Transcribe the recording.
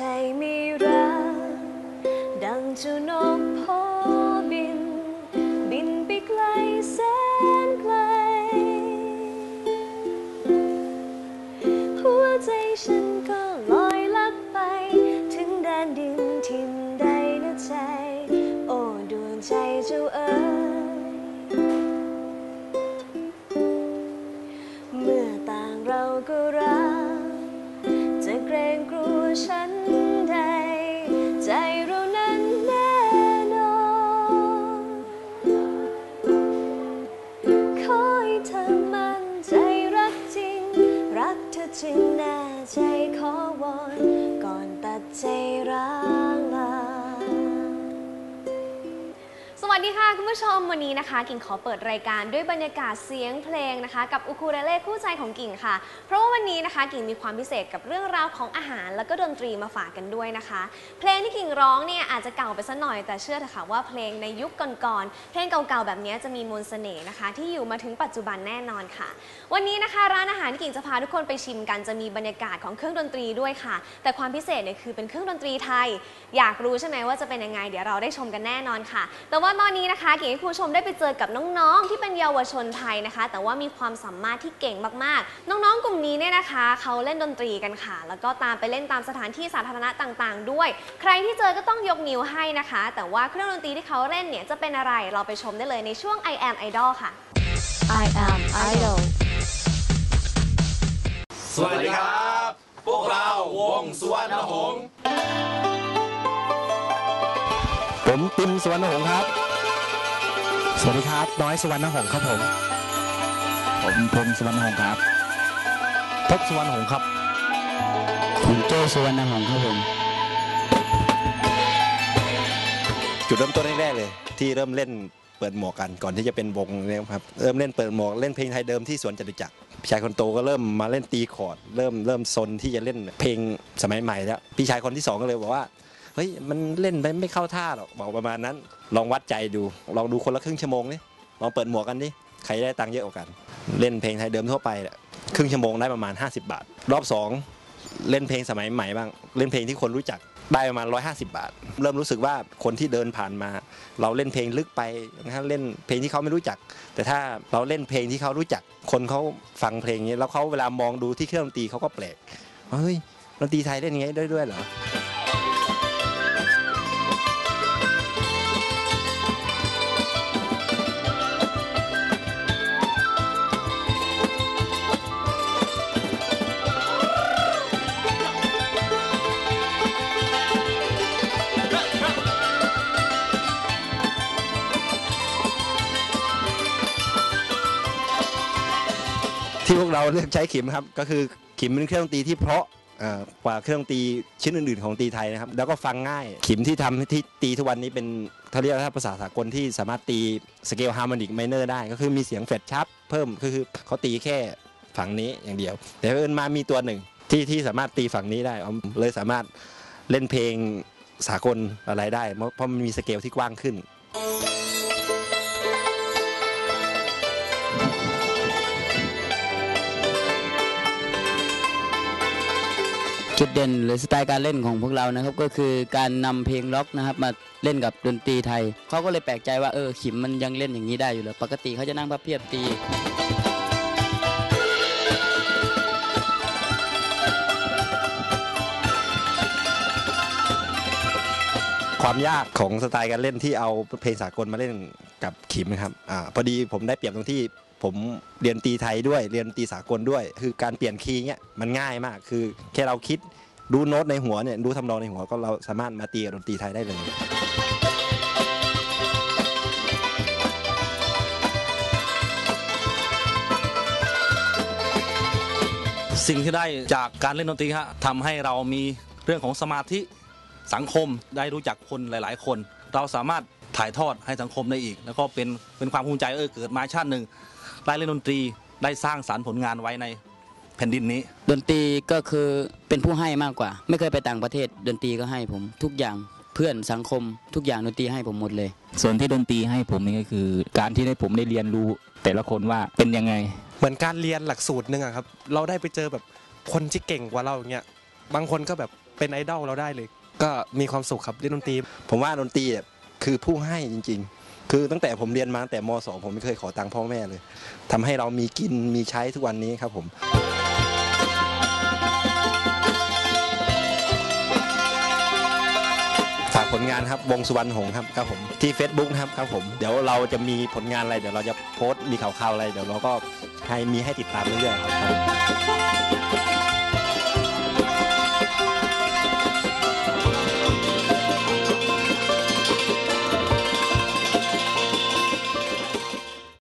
ใจมีรักดังเจ้าน สวัสดีค่ะคุณผู้ชมวันนี้นะคะ กิ่งขอเปิดรายการด้วยบรรยากาศเสียงเพลงนะคะ กับอูคูเรเล่คู่ใจของกิ่งค่ะ เพราะว่าวันนี้นะคะ กิ่งมีความพิเศษกับเรื่องราวของอาหาร แล้วก็ดนตรีมาฝากกันด้วยนะคะ เพลงที่กิ่งร้องเนี่ยอาจจะเก่าไปสักหน่อยแต่เชื่อเถอะค่ะว่าเพลงในยุคก่อนๆเพลงเก่าๆแบบนี้จะมีมนต์เสน่ห์นะคะ ที่อยู่มาถึงปัจจุบันแน่นอนค่ะ วันนี้นะคะ ร้านอาหารกิ่งจะพาทุกคนไปชิมกันจะมีบรรยากาศของเครื่องดนตรีด้วยค่ะ แต่ความพิเศษเนี่ยคือเป็นเครื่องดนตรีไทย อยากรู้ใช่ไหมว่าจะเป็นยังไงเดี๋ยวเราได้ชมกันแน่นอนค่ะแต่ว่าตอนนี้นะคะกิ่งให้คุณผู้ชมได้ไปเจอกับน้องๆ ที่เป็นเยาวชนไทยนะคะ แต่ว่ามีความสามารถที่เก่งมากๆ น้องๆ กลุ่มนี้เนี่ยนะคะเขาเล่นดนตรีกันค่ะ แล้วก็ตามไปเล่นตามสถานที่สาธารณะต่างๆ ด้วย ใครที่เจอก็ต้องยกนิ้วให้นะคะ แต่ว่าเครื่องดนตรีที่เขาเล่นเนี่ยจะเป็นอะไรเราไปชมได้เลยในช่วง I am Idol ค่ะ I am idol สวัสดีครับ พวกเราวงสุวรรณหงษ์ ติมสุวรรณหงษ์ครับ สวัสดีครับ น้อยสุวรรณหงษ์ครับผม ผมพรมสุวรรณหงษ์ครับพบสุวรรณหงษ์ครับผมโจสุวรรณหงษ์ครับผม จุดเริ่มต้นแรกๆเลย ที่เริ่มเล่นเปิดหมวกกันก่อนที่จะเป็นวงเนี่ยครับเริ่มเล่นเปิดหมวกเล่นเพลงไทยเดิมที่สวนจตุจักรพี่ชายคนโตก็เริ่มมาเล่นตีคอร์ดเริ่มเริ่มซนที่จะเล่นเพลงสมัยใหม่แล้วพี่ชายคนที่สองก็เลยบอกว่า เฮ้ยมันเล่นไปไม่เข้าท่าหรอกบอกประมาณนั้น ลองวัดใจดู ลองดูคนละครึ่งชั่วโมงนี่ลองเปิดหมวกกันดิใครได้ตังค์เยอะกว่ากัน เล่นเพลงไทยเดิมทั่วไปแหละครึ่งชั่วโมงได้ประมาณ 50 บาท รอบสองเล่นเพลงสมัยใหม่บ้าง เล่นเพลงที่คนรู้จักได้ประมาณ 150 บาท เริ่มรู้สึกว่าคนที่เดินผ่านมา เราเล่นเพลงลึกไปนะฮะเล่นเพลงที่เขาไม่รู้จัก แต่ถ้าเราเล่นเพลงที่เขารู้จัก คนเขาฟังเพลงนี้แล้วเขาเวลามองดูที่เครื่องดนตรีเขาก็แปลกเฮ้ยดนตรีไทยเล่นอย่างงี้ได้ด้วยเหรอ ที่พวกเราเลือกใช้ขิมครับก็คือขิมเป็นเครื่องดนตรีที่เพราะเอ่อกว่าเครื่องดนตรีชิ้นอื่นๆของดนตรีไทยนะครับ แล้วก็ฟังง่าย ขิมที่ทำที่ตีทุกวันนี้เป็นเขาเรียกว่าภาษาสากลที่สามารถตีสเกลฮาร์โมนิกไมเนอร์ได้ ก็คือมีเสียงเฟดชับเพิ่มก็คือเขาตีแค่ฝั่งนี้อย่างเดียว แต่เอิญมามีตัวหนึ่งที่ที่สามารถตีฝั่งนี้ได้ผมเลยสามารถเล่นเพลงสากลอะไรได้ เพราะเพราะมันมีสเกลที่กว้างขึ้น จุดเด่นหรือสไตล์การเล่นของพวกเรานะครับก็คือการนำเพลงล็อกนะครับมาเล่นกับดนตรีไทยเขาก็เลยแปลกใจว่าเออขิมมันยังเล่นอย่างนี้ได้อยู่เหรอปกติเขาจะนั่งพับเพียบตีความยากของสไตล์การเล่นที่เอาเพลงสากลมาเล่นกับขิมนะครับอ่าพอดีผมได้เปรียบตรงที่ ผมเรียนตีไทยด้วย เรียนตีสากลด้วย คือการเปลี่ยนคีย์เนี้ยมันง่ายมาก คือแค่เราคิดดูโน้ตในหัวเนี่ยดูทำนองในหัวก็เราสามารถมาตีกับดนตรีไทยได้เลยสิ่งที่ได้จากการเล่นดนตรีฮะทำให้เรามีเรื่องของสมาธิสังคมได้รู้จักคนหลาย ๆ คน เราสามารถถ่ายทอดให้สังคมได้อีก แล้วก็เป็นเป็นความภูมิใจเออเกิดมาชาติหนึ่ง ได้เล่นดนตรีได้สร้างสารรค์ผลงานไว้ในแผ่นดินนี้ ดนตรีก็คือเป็นผู้ให้มากกว่า ไม่เคยไปต่างประเทศ ดนตรีก็ให้ผมทุกอย่างเพื่อนสังคมทุกอย่างดนตรีให้ผมหมดเลย ส่วนที่ดนตรีให้ผมนี่ก็คือ การที่ได้ผมได้เรียนรู้ แต่ละคนว่าเป็นยังไง เหมือนการเรียนหลักสูตรหนึ่งอะครับ เราได้ไปเจอแบบคนที่เก่งกว่าเราอย่างเงี้ยบางคนก็แบบเป็นไอดอลเราได้เลย ก็มีความสุขครับเล่นดนตรี ผมว่าดนตรีเนี่ยคือผู้ให้จริง ๆ คือตั้งแต่ผมเรียนมาตั้งแต่ม .2 ผมไม่เคยขอตังค์พ่อแม่เลยทำให้เรามีกินมีใช้ทุกวันนี้ครับผมฝากผลงานครับวงสุวรรณหงส์ครับครับผมที่ Facebook นะครับครับผมเดี๋ยวเราจะมีผลงานอะไร เดี๋ยวเราจะโพสต์มีข่าวๆอะไร เดี๋ยวเราก็ให้มีให้ติดตามเรื่อยๆครับ